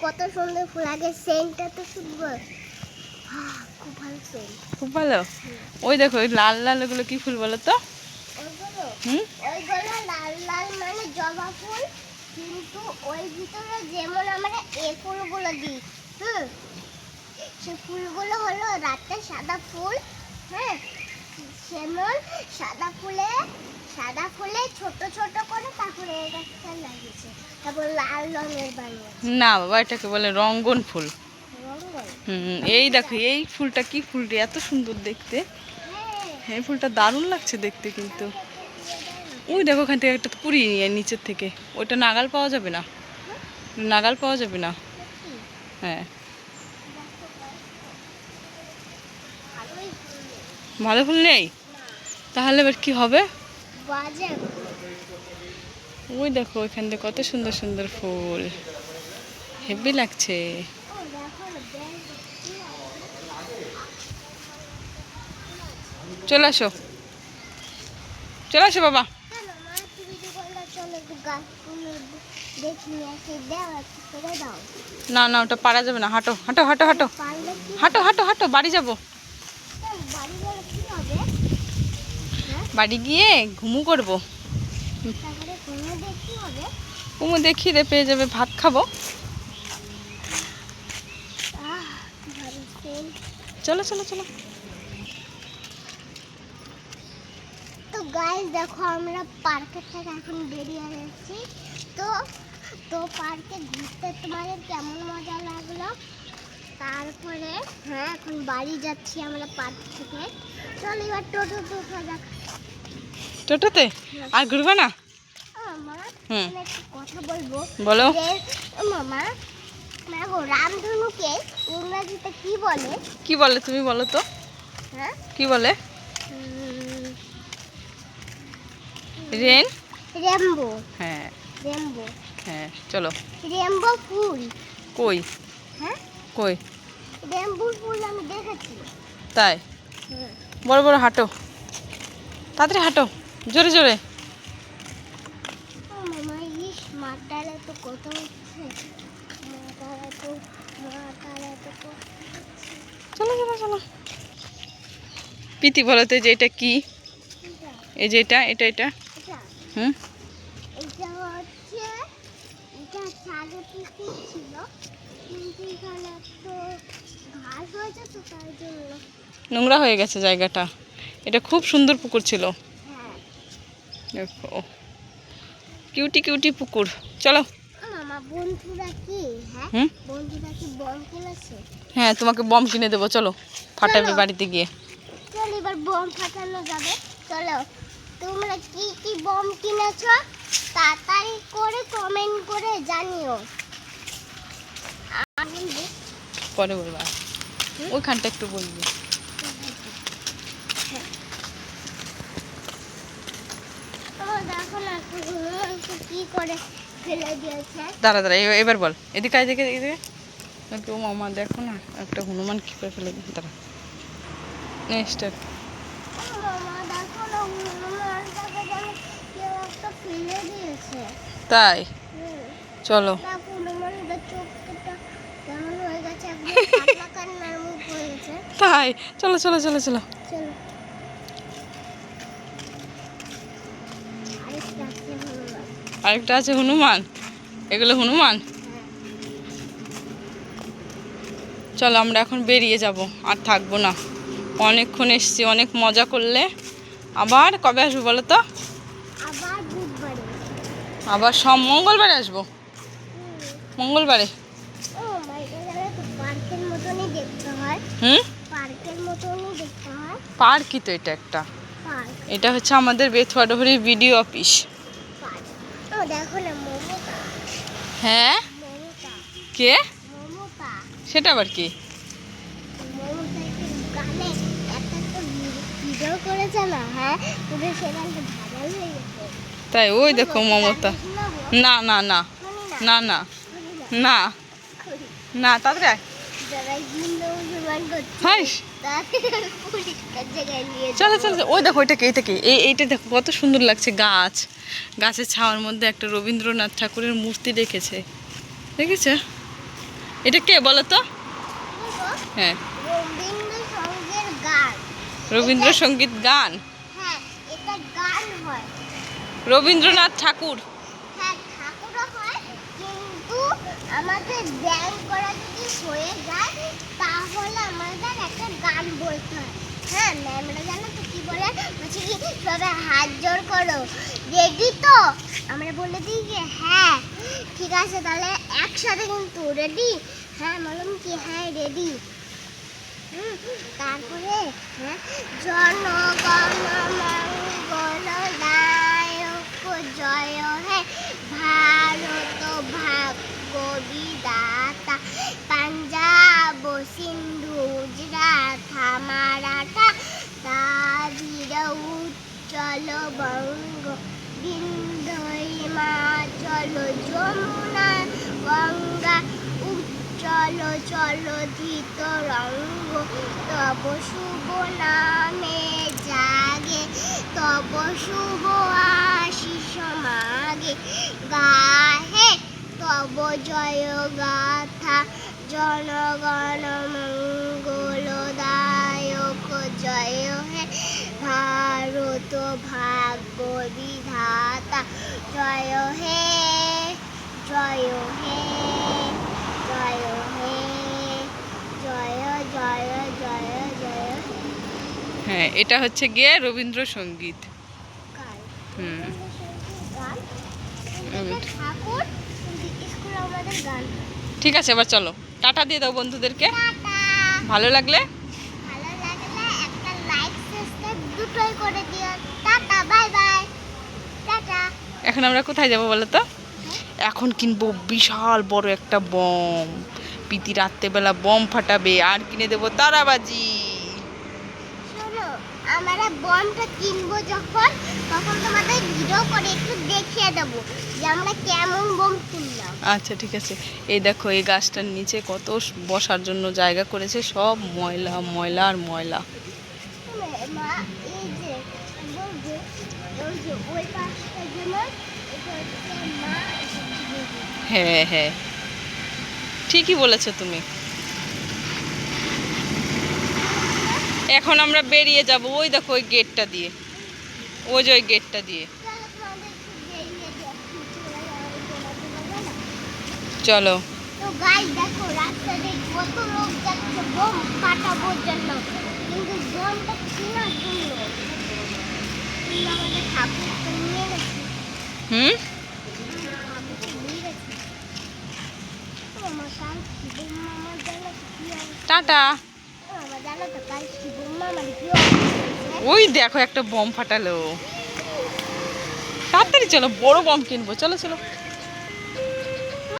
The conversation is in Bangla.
কত সুন্দর ফুল আগে সেন্টটা তো সুন্দর। খুব ভালো সেন্ট। খুব ভালো? ওই দেখো ওই লাল লাল ওগুলো কি ফুল বলো তো? ওইগুলো হুম? ওইগুলো লাল লাল মানে জবা ফুল কিন্তু ওই ভিতরে যেমন আমরা এ ফুলগুলো দিই হুম? সে ফুলগুলো হলো রাতে সাদা ফুল হ্যাঁ? যেমন সাদা ফুলে সাদা ফুলে ছোট ছোট করে তারপরে গাছটা লাগিয়েছে। তারপর লাল রঙের বানিয়েছে না বাবা এটাকে বলে রঙ্গন ফুল। হুম এই দেখো এই ফুলটা কি ফুলটি? এত সুন্দর দেখতে। হ্যাঁ। এই ফুলটা দারুণ লাগছে দেখতে কিন্তু। ওই দেখো ওখান থেকে একটা পুরি নিয়ে নিচের থেকে। ওইটা নাগাল পাওয়া যাবে না। নাগাল পাওয়া যাবে না। হ্যাঁ। ভালো ফুল নেই? তাহলে এবার কি হবে? ওই দেখো ওইখান থেকে কত সুন্দর সুন্দর ফুল। হেভি লাগছে। চলে আসো। চলে আসো বাবা। না না ওটা পারা যাবে না হাঁটো হাঁটো হাঁটো হাঁটো। হাঁটো হাঁটো হাঁটো বাড়ি যাব হ্যাঁ, বাড়ি গেলে কি হবে হ্যাঁ বাড়ি গিয়ে ঘুমু করব। দেখি ঘুমু দেখি রে পেয়ে যাবে ভাত খাব। চলো চলো চলো। তো গাইস দেখো আমরা পার্কের থেকে এখন বেরিয়ে এসেছি। তো তো পার্কে ঘুরতে তোমাদের কেমন মজা লাগল? তারপরে হ্যাঁ এখন বাড়ি যাচ্ছি আমরা পার্ক থেকে। চল এবার টোটো টোটো যাক টোটোতে? আর ঘুরবে না? বলো মামা রামধনুকে ইংরেজিতে কি বলে। কি বলে তুমি বলো তো? কি বলে? রেন? রেমবো হ্যাঁ। রেমবো হ্যাঁ চলো। রেমবো ফুল কই? হ্যাঁ কই? রেমবো ফুল আমি দেখেছি তাই। বড় বড় হাঁটো। তাড়াতাড়ি হাঁটো। জোরে জোরে। চলো চলো চলো। প্রীতি বলো তো যে এটা কি? এই যে এটা এটা এটা। হুম? নোংরা হয়ে গেছে জায়গাটা। এটা খুব সুন্দর পুকুর ছিল। দেখো। কিউটি কিউটি পুকুর। চলো। হ্যাঁ? হ্যাঁ তোমাকে বম কিনে দেবো। চলো ফাটাবে বাড়িতে গিয়ে। চল এবার বম ফাটানো যাবে। চলো তোমরা কি কি বম কিনেছো? তাড়াতাড়ি করে কমেন্ট করে জানিও। পরে বলবা। ওইখানটা একটু বলবি ও দেখো না একটু হনুমানকে কি করে ফেলে দিয়েছে। দাঁড়া দাঁড়া এবার বল। এদিকে আয়, এদিকে ও মামা দেখো না একটা হনুমান কি করে ফেলে দিই দাঁড়া। নেক্সট দেখো দিয়েছে। তাই? চলো। দেখো তাই? চলো চলো চলো চলো চলো আরেকটা আছে হনুমান আরেকটা আছে হনুমান। এগুলো হনুমান? চলো আমরা এখন বেরিয়ে যাব আর থাকব না। অনেকক্ষণ এসছি অনেক মজা করলে। আবার কবে আসব বলো তো? আবার সব মঙ্গলবারে আসব? মঙ্গলবারে? হুম? পার্কই তো এটা একটা। এটা হচ্ছে আমাদের বেথুয়াডহরি বিডিও অফিস। দেখো না মমতা হ্যাঁ? কে? সেটা আবার কি? হ্যাঁ? তাই ওই দেখো মমতা না না না না না। না। না তাড়াতাড়ি আয়। চলো। চলো। ওই দেখো ওইটাকে এইটাকে এই, এইটা দেখো, কত সুন্দর লাগছে গাছ। গাছের ছাওয়ার মধ্যে একটা রবীন্দ্রনাথ ঠাকুরের মূর্তি রেখেছে। দেখেছে? এটা কে, বলো তো? হ্যাঁ। রবীন্দ্রসঙ্গীত গান। রবীন্দ্রনাথ ঠাকুর। হ্যাঁ আমাদের ব্যায়াম করা যদি হয়ে যায়, তাহলে আমাদের গান বলতে হয়। হ্যাঁ ম্যামরা জানো তো কি বলে? বলছে কি সবাই হাত জোর করো। রেডি তো? আমরা বলে দিই যে হ্যাঁ ঠিক আছে, তাহলে একসাথে কিন্তু রেডি হ্যাঁ বললাম কি হ্যাঁ রেডি তারপরে হ্যাঁ জনগণ মঙ্গল দায়ক জয় হে ভারত ভাগ্য বিদাতা পাঞ্জাব সিন্ধু গুজরাট মারাঠা দাবির বঙ্গ বিন্ধ্য হিমাচল যমুনা, গঙ্গা উজ্জ্বল চলধিত রঙ্গ তব শুভ নামে জাগে, তব শুভ আশিস মাগে। গাহে তব জয় গাথা, জনগণ মঙ্গল দায়ক জয় হে। ভারত ভাগ্য বিধাতা। জয় হে জয় হে জয় হে জয় জয় জয় জয় হ্যাঁ এটা হচ্ছে গিয়ে রবীন্দ্রসঙ্গীত হুম। গান? রবীন্দ্র- ঠাকুর গান। ঠিক আছে এবার চলো। টাটা দিয়ে দাও বন্ধুদেরকে। ভালো লাগলে ভালো লাগলে একটা লাইক সাবস্ক্রাইব দুটোই করে দিও। Tata bye bye. টাটা। এখন আমরা কোথায় যাব বলো তো? এখন কিনবো বিশাল বড় একটা বম। পিতি রাত্রেবেলা বম ফাটাবে আর কিনে দেবো তারাবাজি। আমরা বমটা কিনবো যখন তখন তোমাদের ভিডিও করে একটু দেখিয়ে দেবো যে আমরা কেমন বম কিনলাম আচ্ছা ঠিক আছে। এই দেখো এই গাছটার নিচে কত বসার জন্য জায়গা করেছে সব ময়লা ময়লা আর ময়লা। হ্যাঁ হ্যাঁ। ঠিকই বলেছ তুমি। এখন আমরা বেরিয়ে যাব ওই দেখো ওই গেটটা দিয়ে। ওই যে ওই গেটটা দিয়ে। চলো তো গাই দেখো রাস্তাতে কত লোক যাচ্ছে বোম ফাটাবোর জন্য। কিন্তু বোমটা কিনা জন্য আমাদের ঠাকুরকে নিয়ে গেছে। হুম? টাটা? ওই দেখো একটা বম ফাটালো। তাড়াতাড়ি চলো বড় বম কিনবো। চলো চলো।